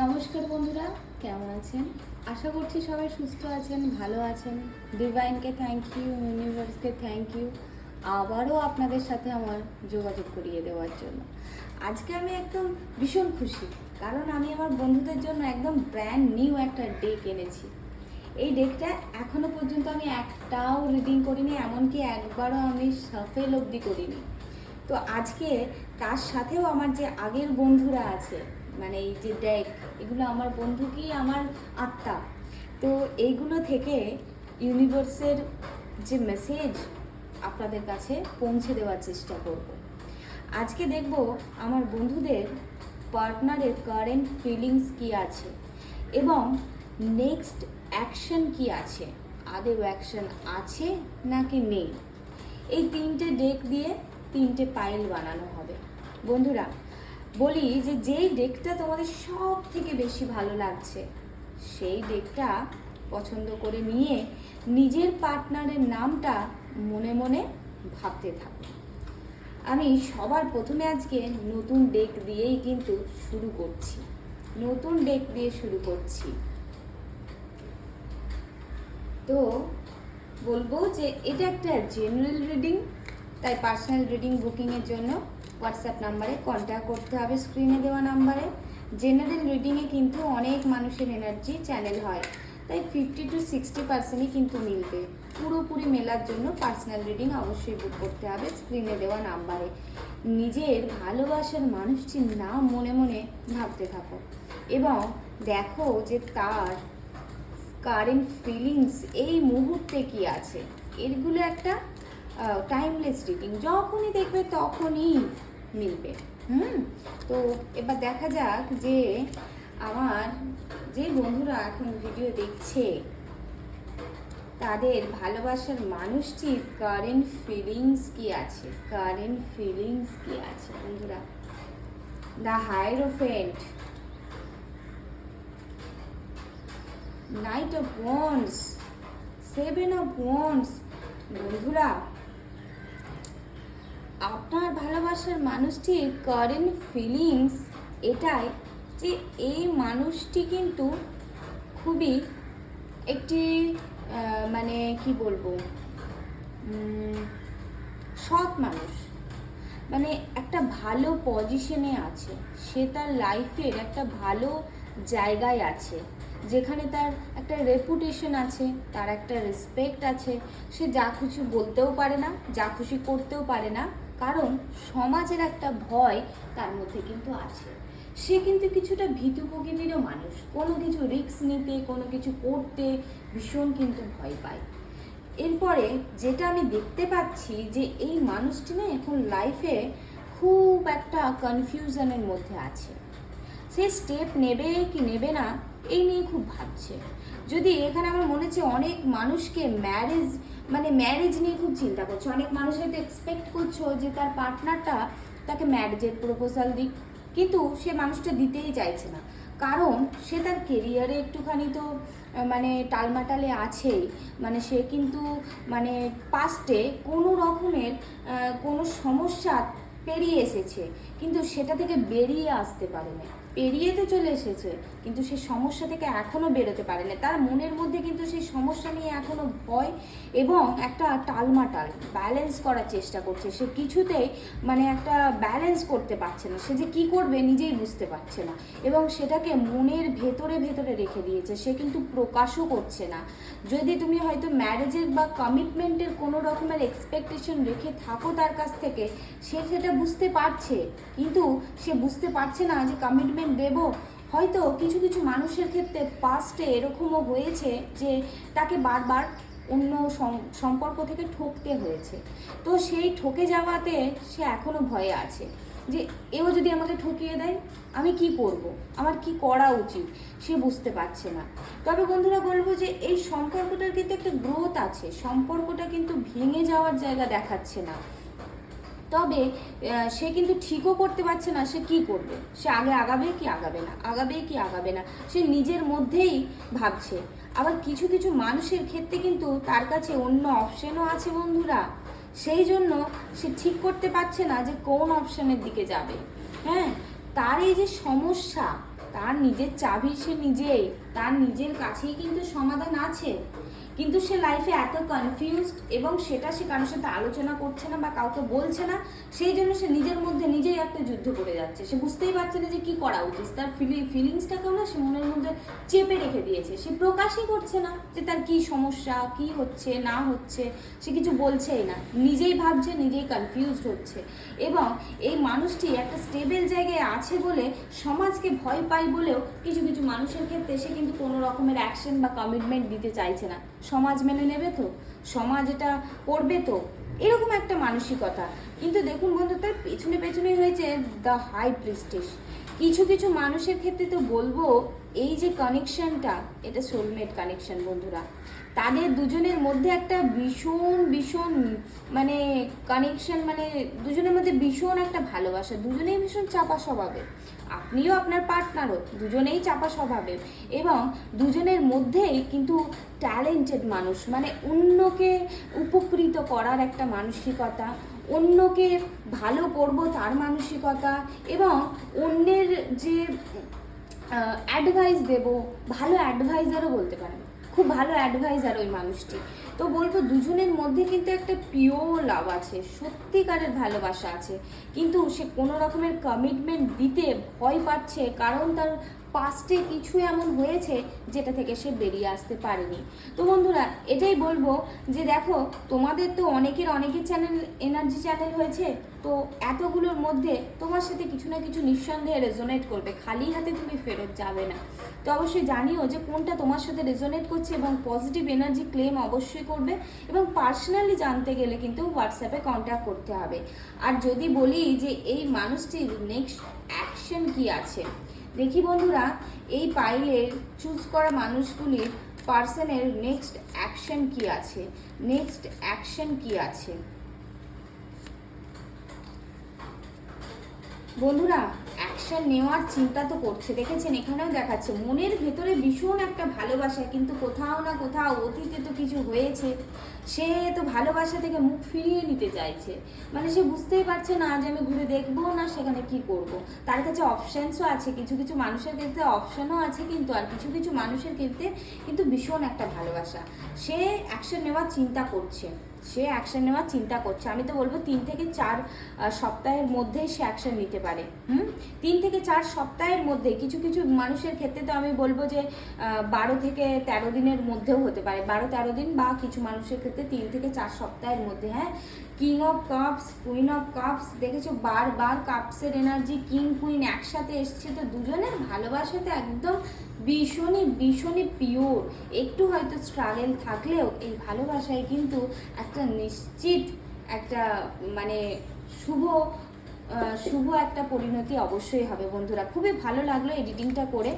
নমস্কার বন্ধুরা, কেমন আছেন? আশা করছি সবাই সুস্থ আছেন, ভালো আছেন। ডিভাইনকে থ্যাংক ইউ ইউনিভার্সকে থ্যাংক ইউ আবারও আপনাদের সাথে আমার যোগাযোগ করিয়ে দেওয়ার জন্য। আজকে আমি একদম ভীষণ খুশি, কারণ আমি আমার বন্ধুদের জন্য একদম ব্র্যান্ড নিউ একটা ডেক এনেছি। এই ডেকটা এখনও পর্যন্ত আমি একটাও রিডিং করিনি, এমনকি একবারও আমি সাফেল অবধি করিনি। তো আজকে তার সাথেও আমার যে আগের বন্ধুরা আছে মানে এই যে ডেক এগুলো আমার বন্ধু কি আমার আত্মা? তো এইগুলো থেকে ইউনিভার্সের যে মেসেজ আপনাদের কাছে পৌঁছে দেওয়ার চেষ্টা করব। আজকে দেখব আমার বন্ধুদের পার্টনারের কারেন্ট ফিলিংস কি আছে এবং নেক্সট অ্যাকশন কি আছে? আদেও অ্যাকশন আছে নাকি নেই? এই তিনটে ডেক দিয়ে তিনটে পাইল বানানো হবে। বন্ধুরা বলি যে যেই ডেকটা তোমাদের সব থেকে বেশি ভালো লাগছে, সেই ডেকটা পছন্দ করে নিয়ে নিজের পার্টনারের নামটা মনে মনে ভাবতে থাকো। আমি সবার প্রথমে আজকে নতুন ডেক দিয়েই কিন্তু শুরু করছি। নতুন ডেক দিয়ে শুরু করছি। তো বলব যে এটা একটা জেনারেল রিডিং তাই পার্সোনাল রিডিং বুকিংয়ের জন্য হোয়াটসঅ্যাপ নাম্বারে কন্ট্যাক্ট করতে হবে স্ক্রিনে দেওয়া নাম্বারে। জেনারেল রিডিংয়ে কিন্তু অনেক মানুষের এনার্জি চ্যানেল হয়। তাই ফিফটি টু সিক্সটি পার্সেন্টই কিন্তু মিলবে। পুরোপুরি মেলার জন্য পার্সোনাল রিডিং অবশ্যই বুক করতে হবে স্ক্রিনে দেওয়া নাম্বারে। নিজের ভালোবাসার মানুষটির নাম মনে মনে ভাবতে থাকো। এবং দেখো যে তার কারেন্ট ফিলিংস এই মুহূর্তে কি আছে। এরগুলো একটা টাইমলেস রিডিং যখনই দেখবে তখনই মিলবে। হুম। তো এবার দেখা যাক যে আমার যে বন্ধুরা এখন ভিডিও দেখছে তাদের ভালোবাসার মানুষটির কারেন্ট ফিলিংস কি আছে? কারেন্ট ফিলিংস কি আছে বন্ধুরা? The hierophant knight of wands seven of wands বন্ধুরা আপনার ভালোবাসার মানুষটির কারেন্ট ফিলিংস এটাই যে এই মানুষটি কিন্তু খুবই একটি মানে কি বলব সৎ মানুষ। মানে একটা ভালো পজিশনে আছে। সে তার লাইফের একটা ভালো জায়গায় আছে। যেখানে তার একটা রেপুটেশন আছে, তার একটা রেসপেক্ট আছে। সে যা কিছু বলতেও পারে না, যা খুশি করতেও পারে না। কারণ সমাজের একটা ভয় তার মধ্যে কিন্তু আছে। সে কিন্তু কিছুটা ভীতু প্রকৃতিরও মানুষ। কোনো কিছু রিস্ক নিতে, কোনো কিছু করতে ভীষণ কিন্তু ভয় পায়। এরপরে যেটা আমি দেখতে পাচ্ছি যে এই মানুষটি না এখন লাইফে খুব একটা কনফিউশনের মধ্যে আছে। সে স্টেপ নেবে কি নেবে না এই নিয়ে খুব ভাবছে। যদি এখানে আমার মনে হচ্ছে অনেক মানুষকে ম্যারেজ মানে ম্যারেজ নিয়ে খুব চিন্তা করছে। অনেক মানুষ হয়তো এক্সপেক্ট করছ যে তার পার্টনারটা তাকে ম্যারেজের প্রপোজাল দিক। কিন্তু সে মানুষটা দিতেই চাইছে না। কারণ সে তার কেরিয়ারে একটুখানি তো মানে টালমাটালে আছেই। মানে সে কিন্তু মানে পাস্টে কোনো রকমের কোনো সমস্যা পেরিয়ে এসেছে। কিন্তু সেটা থেকে বেরিয়ে আসতে পারেনি। পেরিয়ে তো চলে এসেছে, কিন্তু সেই সমস্যা থেকে এখনও বেরোতে পারেনি। তার মনের মধ্যে কিন্তু সেই সমস্যা নিয়ে এখনও ভয় এবং একটা টালমাটাল ব্যালেন্স করার চেষ্টা করছে। সে কিছুতেই মানে একটা ব্যালেন্স করতে পারছে না। সে যে কী করবে নিজেই বুঝতে পারছে না এবং সেটাকে মনের ভেতরে ভেতরে রেখে দিয়েছে। সে কিন্তু প্রকাশও করছে না। যদি তুমি হয়তো ম্যারেজের বা কমিটমেন্টের কোনো রকমের এক্সপেকটেশন রেখে থাকো তার কাছ থেকে, সে সেটা বুঝতে পারছে, কিন্তু সে বুঝতে পারছে না যে কমিটমেন্ট দেব। হয়তো কিছু কিছু মানুষের ক্ষেত্রে পাস্টে এরকমও হয়েছে যে তাকে বারবার অন্য সম- সম্পর্ক থেকে ঠকতে হয়েছে। তো সেই ঠকে যাওয়াতে সে এখনও ভয়ে আছে যে, এও যদি আমাকে ঠকিয়ে দেয়, আমি কি করব? আমার কি করা উচিত? সে বুঝতে পারছে না। তবে বন্ধুরা বলব যে, এই সম্পর্কটার কিন্তু একটা গ্রোথ আছে। সম্পর্কটা কিন্তু ভেঙে যাওয়ার জায়গা দেখাচ্ছে না। তবে সে কিন্তু ঠিকও করতে পারছে না, সে কি করবে? সে আগে আগাবে কি আগাবে না? আগাবে কি আগাবে না? সে নিজের মধ্যেই ভাবছে। আবার কিছু কিছু মানুষের ক্ষেত্রে কিন্তু তার কাছে অন্য অপশনও আছে বন্ধুরা। সেই জন্য সে ঠিক করতে পারছে না যে কোন অপশনের দিকে যাবে। হ্যাঁ তার এই যে সমস্যা, তার নিজের চাবি সে নিজেই, তার নিজের কাছেই কিন্তু সমাধান আছে। কিন্তু সে লাইফে এত কনফিউজড এবং সেটা সে কারোর সাথে আলোচনা করছে না বা কাউকে বলছে না, সেই জন্য সে নিজের মধ্যে নিজেই একটা যুদ্ধ করে যাচ্ছে। সে বুঝতেই পারছে না যে কি করা উচিত। তার ফিলি ফিলিংসটাকেও না সে মনের মধ্যে চেপে রেখে দিয়েছে। সে প্রকাশই করছে না যে তার কি সমস্যা, কি হচ্ছে, না হচ্ছে, সে কিছু বলছেই না। নিজেই ভাবছে, নিজেই কনফিউজড হচ্ছে। এবং এই মানুষটি একটা স্টেবল জায়গায় আছে বলে সমাজকে ভয় পায় বলেও কিছু কিছু মানুষের ক্ষেত্রে সে কিন্তু কোনো রকমের অ্যাকশন বা কমিটমেন্ট দিতে চাইছে না। সমাজ মেনে নেবে তো? সমাজ এটা করবে তো? এরকম একটা মানসিকতা। কিন্তু দেখুন বন্ধু, তার পেছনে পেছনে হয়েছে দ্য হাই প্রিস্টেজ কিছু কিছু মানুষের ক্ষেত্রে তো বলব, এই যে কানেকশনটা এটা সোলমেট কানেকশন বন্ধুরা। তাদের দুজনের মধ্যে একটা ভীষণ ভীষণ মানে কানেকশন মানে দুজনের মধ্যে ভীষণ একটা ভালোবাসা, দুজনেই ভীষণ চাপা স্বভাবের। আপনিও আপনার পার্টনারও দুজনেই চাপা স্বভাবের। এবং দুজনের মধ্যেই কিন্তু ট্যালেন্টেড মানুষ মানে অন্যকে উপকৃত করার একটা মানসিকতা, অন্যকে ভালো করব তার মানসিকতা, এবং অন্যের যে অ্যাডভাইস দেব, ভালো অ্যাডভাইজারও বলতে পারেন। খুব ভালো অ্যাডভাইজার ওই মানুষটি। তো বলব দুজনের মধ্যে কিন্তু একটা পিওর লাভ আছে, সত্যিকারের ভালোবাসা আছে। কিন্তু সে কোনো রকমের কমিটমেন্ট দিতে ভয় পাচ্ছে, কারণ তার পাস্টে কিছু এমন হয়েছে যেটা থেকে সে বেরিয়ে আসতে পারেনি। তো বন্ধুরা, এটাই বলব যে দেখো, তোমাদের তো অনেকের অনেকের চ্যানেল এনার্জি চ্যানেল হয়েছে, তো এতগুলোর মধ্যে তোমার সাথে কিছু না কিছু নিঃসন্দেহে রেজোনেট করবে। খালি হাতে তুমি ফেরত যাবে না। তো অবশ্যই জানিও যে কোনটা তোমার সাথে রেজোনেট করছে এবং পজিটিভ এনার্জি ক্লেম অবশ্যই করবে এবং পার্সোনালি জানতে গেলে কিন্তু হোয়াটসঅ্যাপে কন্ট্যাক্ট করতে হবে। আর যদি বলি যে এই মানুষটির নেক্সট অ্যাকশন কি আছে? দেখি বন্ধুরা, এই পাইলের চুজ করা মানুষগুলির পার্সনের নেক্সট অ্যাকশন কি আছে? নেক্সট অ্যাকশন কি আছে? বন্ধুরা অ্যাকশন নেওয়ার চিন্তা তো করছে। দেখেছেন? এখানেও দেখাচ্ছে। মনের ভেতরে ভীষণ একটা ভালোবাসা, কিন্তু কোথাও না কোথাও অতীতে তো কিছু হয়েছে। সে তো ভালোবাসা থেকে মুখ ফিরিয়ে নিতে চাইছে। মানে সে বুঝতেই পারছে না যে আমি ঘুরে দেখব না সেখানে কি করব। তার কাছে অপশানসও আছে। কিছু কিছু মানুষের ক্ষেত্রে অপশানও আছে কিন্তু, আর কিছু কিছু মানুষের ক্ষেত্রে কিন্তু ভীষণ একটা ভালোবাসা। সে অ্যাকশন নেওয়ার চিন্তা করছে। সে অ্যাকশন নেওয়ার চিন্তা করছে। আমি তো বলব তিন থেকে চার সপ্তাহের মধ্যেই সে অ্যাকশন নিতে পারে। হুম? তিন থেকে চার সপ্তাহের মধ্যে কিছু কিছু মানুষের ক্ষেত্রে তো আমি বলব যে বারো থেকে তেরো দিনের মধ্যেও হতে পারে। বারো তেরো দিন বা কিছু মানুষের ক্ষেত্রে তিন থেকে চার সপ্তাহের মধ্যে হ্যাঁ? King of cups queen of cups দেখেছ? বারবার কাপসের এনার্জি কিং কুইন একসাথে এসছে তো দুজনের ভালোবাসাতে একদম ভীষণই ভীষণই পিওর একটু হয়তো স্ট্রাগেল থাকলেও এই ভালোবাসায় কিন্তু একটা নিশ্চিত একটা মানে শুভ শুভ একটা পরিণতি অবশ্যই হবে বন্ধুরা। খুবই ভালো লাগল এডিটিংটা করে।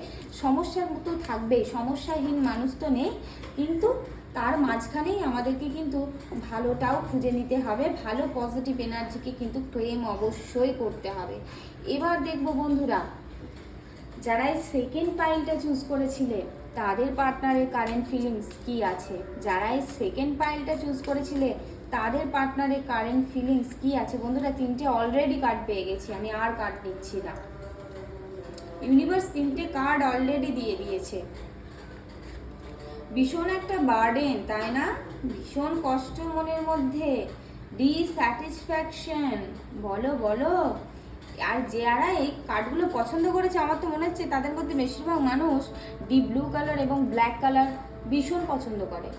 সমস্যার মতো থাকবেই, সমস্যাহীন মানুষ তো নেই, কিন্তু তার মাঝখানেই আমাদেরকে কিন্তু ভালোটাও খুঁজে নিতে হবে, ভালো পজিটিভ এনার্জিকে কিন্তু ক্লেম অবশ্যই করতে হবে। এবার দেখব বন্ধুরা, যারা এই সেকেন্ড পাইলটা চুজ করেছিলে তাদের পার্টনারের কারেন্ট ফিলিংস কি আছে? যারা এই সেকেন্ড পাইলটা চুজ করেছিলে, তাদের পার্টনারের কারেন্ট ফিলিংস কি আছে? বন্ধুরা, তিনটে অলরেডি কার্ড পেয়ে গেছি, আমি আর কার্ড নিচ্ছি না। ইউনিভার্স তিনটে কার্ড অলরেডি দিয়ে দিয়েছে। ভীষণ একটা বার্ডেন তাই না? ভীষণ কষ্ট মনের মধ্যে। ডিস্যাটিসফ্যাকশন বলো বলো। আর যারা এই কার্ডগুলো পছন্দ করেছে, আমার তো মনে হচ্ছে তাদের মধ্যে বেশিরভাগ মানুষ ডিপ ব্লু কালার এবং ব্ল্যাক কালার ভীষণ পছন্দ করে।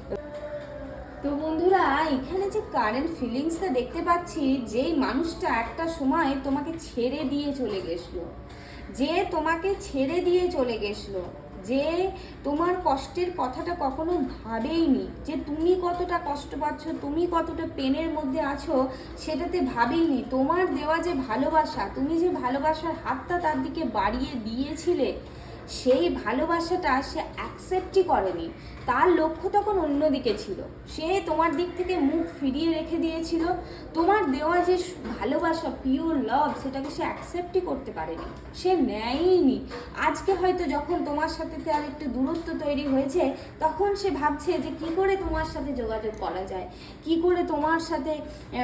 তো বন্ধুরা, এখানে যে কারেন্ট ফিলিংসটা দেখতে পাচ্ছি, যেই মানুষটা একটা সময় তোমাকে ছেড়ে দিয়ে চলে গেছিল যে তোমাকে ছেড়ে দিয়ে চলে গেছিল যে তোমার কষ্টের কথাটা কখনো ভাবেইনি, যে তুমি কতটা কষ্ট পাচ্ছ, তুমি কতটা পেনের মধ্যে আছো, সেটাতে ভাবেইনি। তোমার দেওয়া যে ভালোবাসা, তুমি যে ভালোবাসার হাতটা তার দিকে বাড়িয়ে দিয়েছিলে সেই ভালোবাসাটা সে অ্যাকসেপ্টই করেনি। তার লক্ষ্য তখন অন্যদিকে ছিল। সে তোমার দিক থেকে মুখ ফিরিয়ে রেখে দিয়েছিল। তোমার দেওয়া যে ভালোবাসা পিওর লাভ সেটাকে সে অ্যাকসেপ্টই করতে পারেনি। সে নেয়নি আজকে হয়তো যখন তোমার সাথে তার একটু দূরত্ব তৈরি হয়েছে, তখন সে ভাবছে যে কি করে তোমার সাথে যোগাযোগ করা যায়? কি করে তোমার সাথে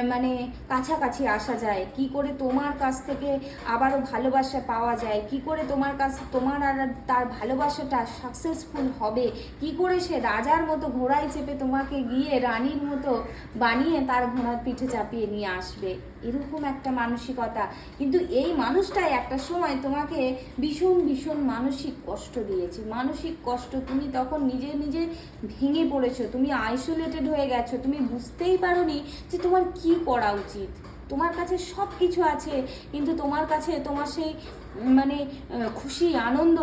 মানে কাছাকাছি আসা যায়? কি করে তোমার কাছ থেকে আবারও ভালোবাসা পাওয়া যায়? কি করে তোমার কাছ, তোমার আর তার ভালোবাসাটা সাকসেসফুল হবে। কি করে সে রাজার মতো ঘোড়ায় চেপে তোমাকে গিয়ে রানীর মতো বানিয়ে তার ঘোড়ার পিঠে চাপিয়ে নিয়ে আসবে? এরকম একটা মানসিকতা। কিন্তু এই মানুষটাই একটা সময় তোমাকে ভীষণ ভীষণ মানসিক কষ্ট দিয়েছে। মানসিক কষ্ট তুমি তখন নিজে নিজে ভেঙে পড়েছো। তুমি আইসোলেটেড হয়ে গেছো। তুমি বুঝতেই পারোনি যে তোমার কি করা উচিত। তোমার কাছে সব কিছু আছে, কিন্তু তোমার কাছে তোমার সেই মানে খুশি, আনন্দ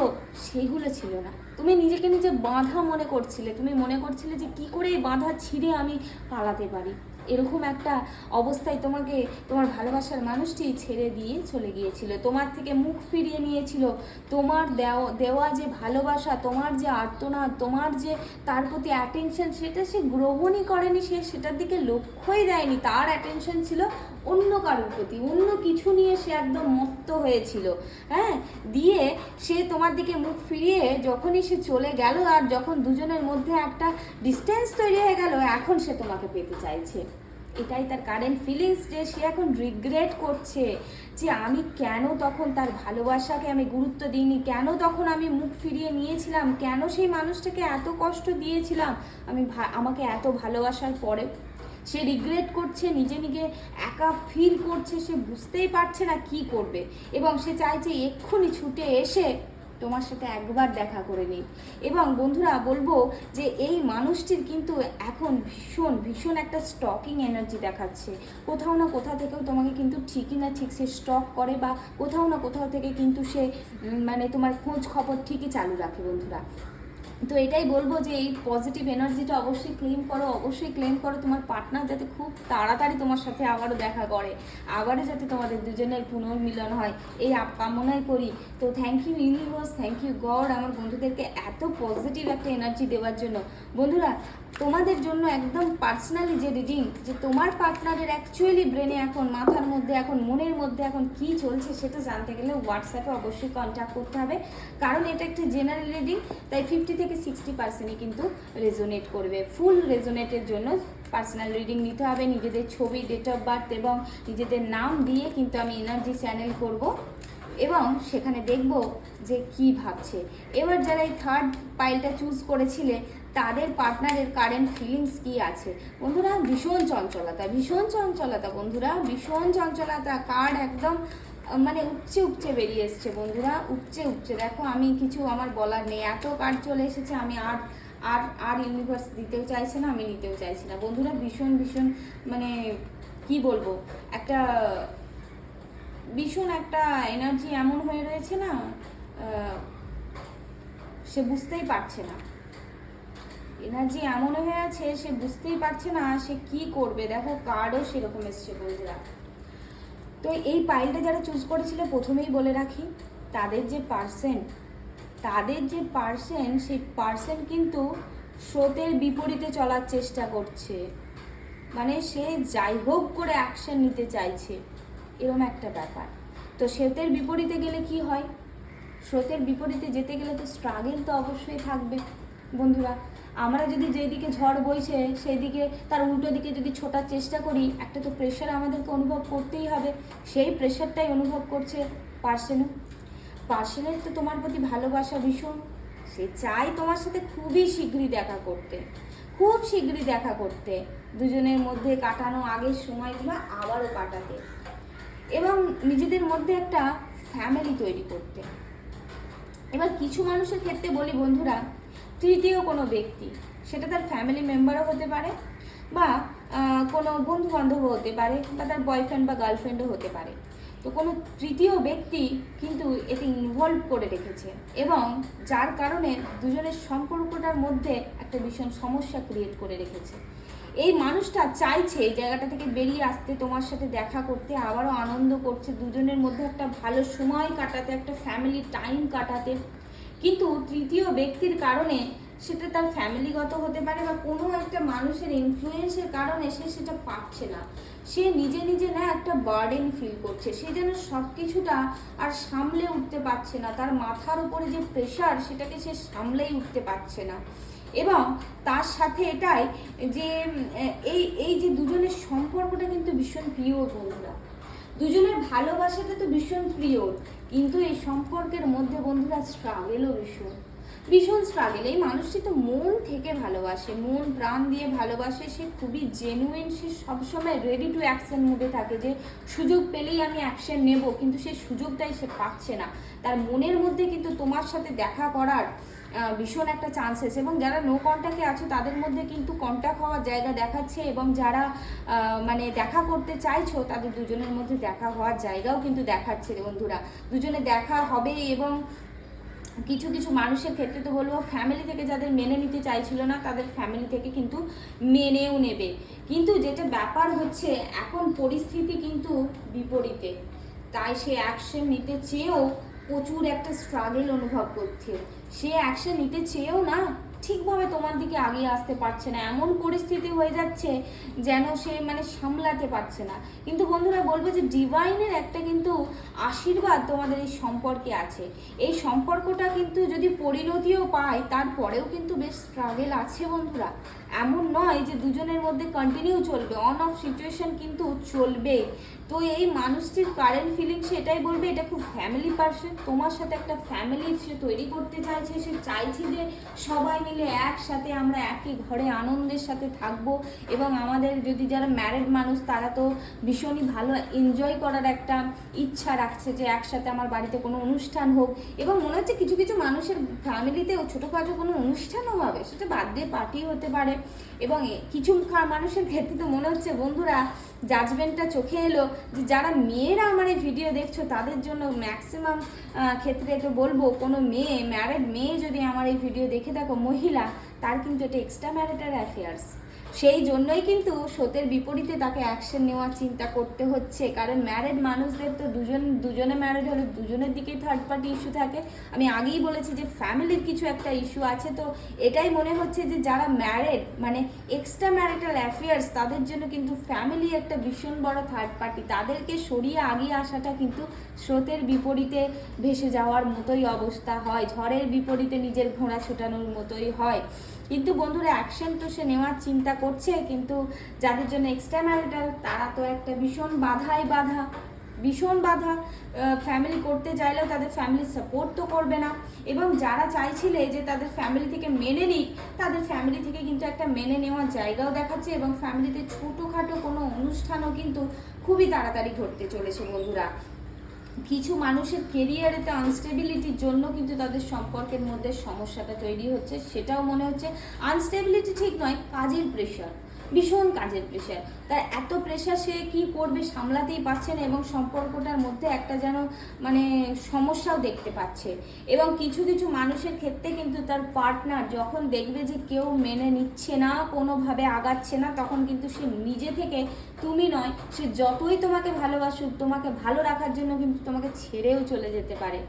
সেইগুলো ছিল না। তুমি নিজেকে নিজে বাঁধা মনে করছিলে। তুমি মনে করছিলে যে কি করে এই বাঁধা ছিঁড়ে আমি পালাতে পারি? এরকম একটা অবস্থায় তোমাকে, তোমার ভালোবাসার মানুষটি ছেড়ে দিয়ে চলে গিয়েছিল। তোমার থেকে মুখ ফিরিয়ে নিয়েছিল। তোমার দেওয়া দেওয়া যে ভালোবাসা, তোমার যে আর্তনাদ, তোমার যে তার প্রতি অ্যাটেনশন সেটা সে গ্রহণই করেনি। সে সেটার দিকে লক্ষ্যই দেয়নি। তার অ্যাটেনশন ছিল অন্য কারোর প্রতি, অন্য কিছু নিয়ে সে একদম মত্ত হয়েছিল। হ্যাঁ দিয়ে সে তোমার দিকে মুখ ফিরিয়ে যখনই সে চলে গেল আর যখন দুজনের মধ্যে একটা ডিস্টেন্স তৈরি হয়ে গেল, এখন সে তোমাকে পেতে চাইছে। এটাই তার কারেন্ট ফিলিংস যে সে এখন রিগ্রেট করছে যে আমি কেন তখন তার ভালোবাসাকে আমি গুরুত্ব দিইনি, কেন তখন আমি মুখ ফিরিয়ে নিয়েছিলাম, কেন সেই মানুষটাকে এত কষ্ট দিয়েছিলাম, আমি আমাকে এত ভালোবাসার পরে সে রিগ্রেট করছে, নিজে নিজে একা ফিল করছে, সে বুঝতেই পারছে না কি করবে। এবং সে চাইছে এক্ষুনি ছুটে এসে তোমার সাথে একবার দেখা করে নিই এবং বন্ধুরা, বলব যে এই মানুষটির কিন্তু এখন ভীষণ ভীষণ একটা স্টকিং এনার্জি দেখাচ্ছে। কোথাও না কোথাও থেকেও তোমাকে কিন্তু ঠিকই না ঠিক সে স্টক করে বা কোথাও না কোথাও থেকে কিন্তু সে মানে তোমার খোঁজ খবর ঠিকই চালু রাখে বন্ধুরা। তো এটাই বলব যে এই পজিটিভ এনার্জিটা অবশ্যই ক্লেম করো, অবশ্যই ক্লেম করো। তোমার পার্টনার যাতে খুব তাড়াতাড়ি তোমার সাথে আবারও দেখা করে, আবারও যাতে তোমাদের দুজনের পুনর্মিলন হয়, এই কামনাই করি। তো thank you universe thank you god আমার বন্ধুদেরকে এত পজিটিভ একটা এনার্জি দেওয়ার জন্য। বন্ধুরা তোমাদের জন্য একদম পার্সোনালি যে রিডিং যে তোমার পার্টনারের অ্যাকচুয়ালি ব্রেনে এখন, মাথার মধ্যে এখন, মনের মধ্যে এখন কি চলছে সেটা জানতে গেলে হোয়াটসঅ্যাপে অবশ্যই কন্ট্যাক্ট করতে হবে। কারণ এটা একটা জেনারেল রিডিং তাই ফিফটি থেকে সিক্সটি পার্সেন্টই কিন্তু রেজোনেট করবে। ফুল রেজোনেটের জন্য পার্সোনাল রিডিং নিতে হবে। নিজেদের ছবি ডেট অফ বার্থ এবং নিজেদের নাম দিয়ে কিন্তু আমি এনার্জি চ্যানেল করব। এবং সেখানে দেখব যে কি ভাবছে। এবার যারা এই থার্ড পাইলটা চুজ করেছিলে, তাদের পার্টনারের কারেন্ট ফিলিংস কি আছে? বন্ধুরা, ভীষণ চঞ্চলতা ভীষণ চঞ্চলতা বন্ধুরা, ভীষণ চঞ্চলতা। কার্ড একদম মানে উপচে উপচে বেরিয়ে এসছে বন্ধুরা, উপচে উপচে। দেখো, আমি কিছু আমার বলার নেই। এত কার্ড চলে এসেছে, আমি আর আর আর ইউনিভার্স দিতেও চাইছে না, আমি নিতেও চাইছি না। বন্ধুরা, ভীষণ ভীষণ মানে কি বলব? একটা ভীষণ একটা এনার্জি এমন হয়ে রয়েছে না সে বুঝতেই পারছে না। এনার্জি এমন হয়ে আছে, সে বুঝতেই পারছে না সে কি করবে। দেখো কার্ডও সেরকম এসছে বন্ধুরা। তো এই পাইলটা যারা চুজ করেছিল, প্রথমেই বলে রাখি, তাদের যে পার্সেন্ট তাদের যে পার্সেন্ট সেই পার্সেন্ট কিন্তু স্রোতের বিপরীতে চলার চেষ্টা করছে। মানে সে যাই হোক করে অ্যাকশন নিতে চাইছে। এরম একটা ব্যাপার। তো স্রোতের বিপরীতে গেলে কি হয়? স্রোতের বিপরীতে যেতে গেলে তো স্ট্রাগেল তো অবশ্যই থাকবে। বন্ধুরা, আমরা যদি যেদিকে ঝড় বইছে সেই দিকে তার উল্টো দিকে যদি ছোটার চেষ্টা করি, একটা তো প্রেশার আমাদেরকে অনুভব করতেই হবে। সেই প্রেশারটাই অনুভব করছে পার্সেনও পার্সেনের তো তোমার প্রতি ভালোবাসা ভীষণ। সে চায় তোমার সাথে খুবই শীঘ্রই দেখা করতে। খুব শীঘ্রই দেখা করতে। দুজনের মধ্যে কাটানো আগের সময়গুলো আবারও কাটাতে। এবং নিজেদের মধ্যে একটা ফ্যামিলি তৈরি করতে। এবার কিছু মানুষের ক্ষেত্রে বলি বন্ধুরা, তৃতীয় কোনো ব্যক্তি, সেটা তার ফ্যামিলি মেম্বারও হতে পারে বা কোনো বন্ধু বান্ধবও হতে পারে বা তার বয়ফ্রেন্ড বা গার্লফ্রেন্ডও হতে পারে। তো কোনো তৃতীয় ব্যক্তি কিন্তু এতে ইনভলভ করে রেখেছে এবং যার কারণে দুজনের সম্পর্কটার মধ্যে একটা ভীষণ সমস্যা ক্রিয়েট করে রেখেছে। এই মানুষটা চাইছে এই জায়গাটা থেকে বেরিয়ে আসতে, তোমার সাথে দেখা করতে, আবারও আনন্দ করছে, দুজনের মধ্যে একটা ভালো সময় কাটাতে, একটা ফ্যামিলি টাইম কাটাতে। কিন্তু তৃতীয় ব্যক্তির কারণে সেটা তার ফ্যামিলিগত হতে পারে বা কোনো একটা মানুষের ইনফ্লুয়েন্সের কারণে সে সেটা পাচ্ছে না। সে নিজে নিজে না একটা বার্ডেন ফিল করছে। সে যেন সব কিছুটা আর সামলে উঠতে পারছে না। তার মাথার উপরে যে প্রেশার সেটাকে সে সামলেই উঠতে পারছে না। এবং তার সাথে এটাই যে এই এই যে দুজনের সম্পর্কটা কিন্তু ভীষণ প্রিয় বন্ধুরা। দুজনের ভালোবাসাটা তো ভীষণ প্রিয়, কিন্তু এই সম্পর্কের মধ্যে বন্ধুরা স্ট্রাগেলও ভীষণ। ভীষণ স্ট্রাগেল এই মানুষটি তো মন থেকে ভালোবাসে, মন প্রাণ দিয়ে ভালোবাসে, সে খুবই জেনুইন সে সবসময় রেডি টু অ্যাকশন মুডে থাকে যে, সুযোগ পেলেই আমি অ্যাকশন নেব, কিন্তু সে সুযোগটাই সে পাচ্ছে না। তার মনের মধ্যে কিন্তু তোমার সাথে দেখা করার ভীষণ একটা চান্সেস এবং যারা নো কন্ট্যাক্টে আছো, তাদের মধ্যে কিন্তু কন্ট্যাক্ট হওয়ার জায়গা দেখাচ্ছে এবং যারা মানে দেখা করতে চাইছো, তাদের দুজনের মধ্যে দেখা হওয়ার জায়গাও কিন্তু দেখাচ্ছে বন্ধুরা। দুজনে দেখা হবে এবং কিছু কিছু মানুষের ক্ষেত্রে তো বলব ফ্যামিলি থেকে যাদের মেনে নিতে চাইছিল না, তাদের ফ্যামিলি থেকে কিন্তু মেনেও নেবে। কিন্তু যেটা ব্যাপার হচ্ছে, এখন পরিস্থিতি কিন্তু বিপরীতে। তাই সে অ্যাকশন নিতে চেয়েও প্রচুর একটা স্ট্রাগল অনুভব করছে। সে অ্যাকশন নিতে চেয়েও না, ঠিকভাবে তোমার দিকে আগিয়ে আসতে পারছে না। এমন পরিস্থিতি হয়ে যাচ্ছে যেন সে মানে সামলাতে পারছে না। কিন্তু বন্ধুরা, বলব যে ডিভাইনের একটা কিন্তু আশীর্বাদ তোমাদের এই সম্পর্কে আছে। এই সম্পর্কটা কিন্তু যদি পরিণতিও পায়, তারপরেও কিন্তু বেশ স্ট্রাগেল আছে বন্ধুরা। এমন নয় যে দুজনের মধ্যে কন্টিনিউ চলবে। অন অফ সিচুয়েশন কিন্তু চলবে তো এই মানুষটির কারেন্ট ফিলিংস এটাই বলবে, এটা খুব ফ্যামিলি পার্সন তোমার সাথে একটা ফ্যামিলি সে তৈরি করতে চাইছে, সে চাইছে যে সবাই মিলে একসাথে আমরা একই ঘরে আনন্দের সাথে থাকব এবং আমাদের যদি যারা ম্যারিড মানুষ, তারা তো ভীষণই ভালো এনজয় করার একটা ইচ্ছা রাখছে যে একসাথে আমার বাড়িতে কোনো অনুষ্ঠান হোক এবং মনে হচ্ছে কিছু কিছু মানুষের ফ্যামিলিতেও ছোটোখাটো কোনো অনুষ্ঠানও হবে, সেটা বার্থডে পার্টি হতে পারে এবং কিছু মানুষের ক্ষেত্রে তো মনে হচ্ছে বন্ধুরা জাজমেন্টটা চোখে এলো যে যারা মেয়েরা আমার এই ভিডিও দেখছ, তাদের জন্য ম্যাক্সিমাম ক্ষেত্রে তো বলব, কোনো মেয়ে ম্যারেড মেয়ে যদি আমার এই ভিডিও দেখে থাকো মহিলা, তার কিন্তু এটা এক্সট্রা ম্যারিটাল অ্যাফেয়ার্স সেই জন্যই কিন্তু সত্যের বিপরীতে তাকে অ্যাকশন নেওয়ার চিন্তা করতে হচ্ছে। কারণ ম্যারেড মানুষদের তো দুজন, দুজনে ম্যারেড হলে দুজনের দিকেই থার্ড পার্টি ইস্যু থাকে। আমি আগেই বলেছি যে ফ্যামিলির কিছু একটা ইস্যু আছে। তো এটাই মনে হচ্ছে যে যারা ম্যারেড মানে এক্সট্রা ম্যারিটাল অ্যাফেয়ার্স তাদের জন্য কিন্তু ফ্যামিলি একটা ভীষণ বড় থার্ড পার্টি তাদেরকে সরিয়ে আগিয়ে আসাটা কিন্তু স্রোতের বিপরীতে ভেসে যাওয়ার মতোই অবস্থা হয়। ঝড়ের বিপরীতে নিজের ঘোড়া ছোটানোর মতোই হয়। কিন্তু বন্ধুরা অ্যাকশন তো সে নেওয়ার চিন্তা করছে, কিন্তু যাদের জন্য এক্সট্রা ম্যারিটাল তারা তো একটা ভীষণ বাধাই বাধা। ভীষণ বাধা ফ্যামিলি করতে চাইলেও তাদের ফ্যামিলি সাপোর্ট তো করবে না। এবং যারা চাইছিলে যে তাদের ফ্যামিলি থেকে মেনে নিক, তাদের ফ্যামিলি থেকে কিন্তু একটা মেনে নেওয়ার জায়গাও দেখাচ্ছে এবং ফ্যামিলিতে ছোটোখাটো কোনো অনুষ্ঠানও কিন্তু খুবই তাড়াতাড়ি ঘটতে চলেছে বন্ধুরা। কিছু মানুষের কেরিয়ারেতে আনস্টেবিলিটির জন্য কিন্তু তাদের সম্পর্কের মধ্যে সমস্যাটা তৈরি হচ্ছে, সেটাও মনে হচ্ছে। আনস্টেবিলিটি ঠিক নয়, কাজের প্রেশার ভীষণ কাজের প্রেশার তার এত প্রেশার সে কি করবে সামলাতেই পারছে না এবং সম্পর্কটার মধ্যে একটা যেন মানে সমস্যাও দেখতে পাচ্ছে। এবং কিছু কিছু মানুষের ক্ষেত্রে কিন্তু তার পার্টনার যখন দেখবে যে কেউ মেনে নিচ্ছে না, কোনোভাবে আগাচ্ছে না, তখন কিন্তু সে নিজে থেকে তুমি নয়, সে যতই তোমাকে ভালোবাসুক, তোমাকে ভালো রাখার জন্য কিন্তু তোমাকে ছেড়েও চলে যেতে পারে।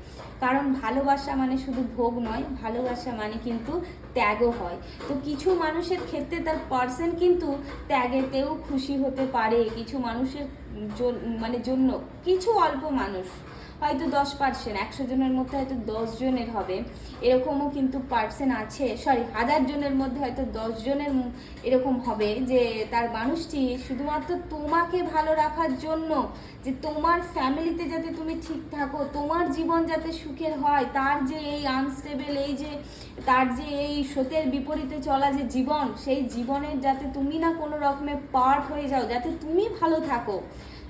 কারণ ভালোবাসা মানে শুধু ভোগ নয়, ভালোবাসা মানে কিন্তু ত্যাগও হয়। তো কিছু মানুষের ক্ষেত্রে তার পার্সন কিন্তু ত্যাগেতেও খুশি হতে পারে, কিছু মানুষের মানে জন্য। কিছু অল্প মানুষ। হয়তো দশ পার্সেন্ট একশো জনের মধ্যে হয়তো দশ জনের হবে। এরকমও কিন্তু পার্সেন্ট আছে সরি হাজার জনের মধ্যে হয়তো দশ জনের এরকম হবে যে তার মানুষটি শুধুমাত্র তোমাকে ভালো রাখার জন্য, যে তোমার ফ্যামিলিতে যাতে তুমি ঠিক থাকো, তোমার জীবন যাতে সুখের হয়, তার যে এই আনস্টেবল এই যে তার যে এই স্রোতের বিপরীতে চলা যে জীবন, সেই জীবনের যাতে তুমি না কোনো রকমের পার্ট হয়ে যাও, যাতে তুমি ভালো থাকো।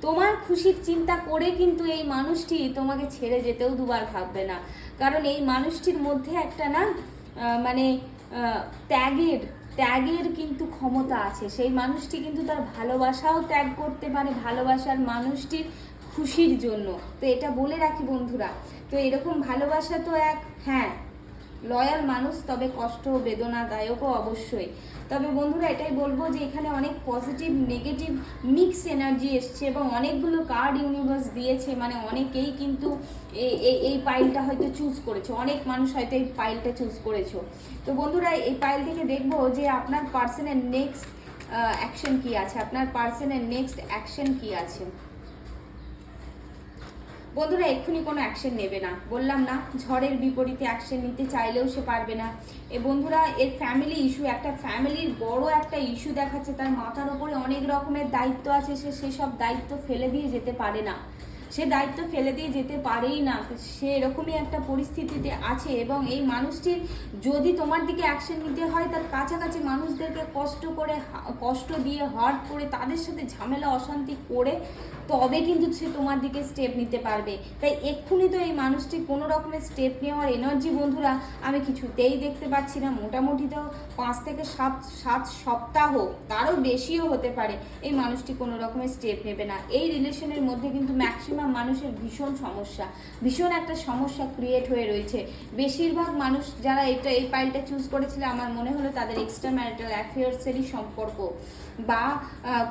তোমার খুশির চিন্তা করে কিন্তু এই মানুষটি তোমাকে ছেড়ে যেতেও দুবার ভাববে না। কারণ এই মানুষটির মধ্যে একটা না মানে ত্যাগের ত্যাগের কিন্তু ক্ষমতা আছে। সেই মানুষটি কিন্তু তার ভালোবাসাও ত্যাগ করতে পারে, ভালোবাসার মানুষটির খুশির জন্য। তো এটা বলে রাখি বন্ধুরা। তো এরকম ভালোবাসা তো এক হ্যাঁ লয়াল মানুষ, তবে কষ্ট বেদনাদায়কও অবশ্যই। তবে বন্ধুরা, এটাই বলব যে এখানে অনেক পজিটিভ নেগেটিভ মিক্স এনার্জি এসছে এবং অনেকগুলো কার্ড ইউনিভার্স দিয়েছে মানে অনেকেই কিন্তু এই এই- পাইলটা হয়তো চুজ করেছ। অনেক মানুষ হয়তো এই পাইলটা চুজ করেছ। তো বন্ধুরা, এই পাইল থেকে দেখব যে আপনার পার্সনের নেক্সট অ্যাকশন কি আছে? আপনার পার্সনের নেক্সট অ্যাকশন কি আছে? বন্ধুরা, এক্ষুনি কোনো অ্যাকশন নেবে না। বললাম না, ঝড়ের বিপরীতে অ্যাকশন নিতে চাইলেও সে পারবে না। এ বন্ধুরা, এর ফ্যামিলি ইস্যু একটা ফ্যামিলির বড় একটা ইস্যু দেখাচ্ছে। তার মাথার উপরে অনেক রকমের দায়িত্ব আছে, সে সেসব দায়িত্ব ফেলে দিয়ে যেতে পারে না। সে দায়িত্ব ফেলে দিয়ে যেতে পারেই না। সে এরকমই একটা পরিস্থিতিতে আছে এবং এই মানুষটির যদি তোমার দিকে অ্যাকশন নিতে হয়, তার কাছাকাছি মানুষদেরকে কষ্ট করে, কষ্ট দিয়ে হার্ট করে, তাদের সাথে ঝামেলা, অশান্তি করে, তবে কিন্তু সে তোমার দিকে স্টেপ নিতে পারবে। তাই এক্ষুনি তো এই মানুষটি কোনো রকমের স্টেপ নেওয়ার এনার্জি বন্ধুরা, আমি কিছুতেই দেখতে পাচ্ছি না। মোটামুটি তো পাঁচ থেকে সাত সাত সপ্তাহ, তারও বেশিও হতে পারে। এই মানুষটি কোনো রকমের স্টেপ নেবে না। এই রিলেশনের মধ্যে কিন্তু ম্যাক্সিমাম মানুষের ভীষণ সমস্যা, ভীষণ একটা সমস্যা ক্রিয়েট হয়ে রয়েছে। বেশিরভাগ মানুষ যারা এটা, এই পাইলটা চুজ করেছিল, আমার মনে হলো তাদের এক্সট্রা ম্যারিটাল অ্যাফেয়ার্সেরই সম্পর্ক বা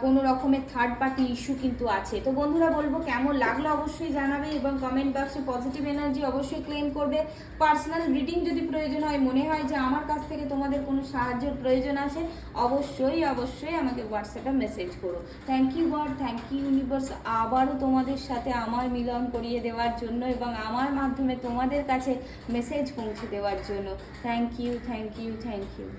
কোনো রকমের থার্ড পার্টি ইস্যু কিন্তু আছে। তো বন্ধুরা, বলব কেমন লাগল অবশ্যই জানাবে এবং কমেন্ট বক্সে পজিটিভ এনার্জি অবশ্যই ক্লেম করবে। পার্সোনাল রিডিং যদি প্রয়োজন হয়, মনে হয় যে আমার কাছ থেকে তোমাদের কোনো সাহায্যের প্রয়োজন আছে, অবশ্যই অবশ্যই আমাকে হোয়াটসঅ্যাপে মেসেজ করো। Thank you god thank you universe আবারও তোমাদের সাথে আমার মিলন করিয়ে দেওয়ার জন্য এবং আমার মাধ্যমে তোমাদের কাছে মেসেজ পৌঁছে দেওয়ার জন্য। Thank you thank you thank you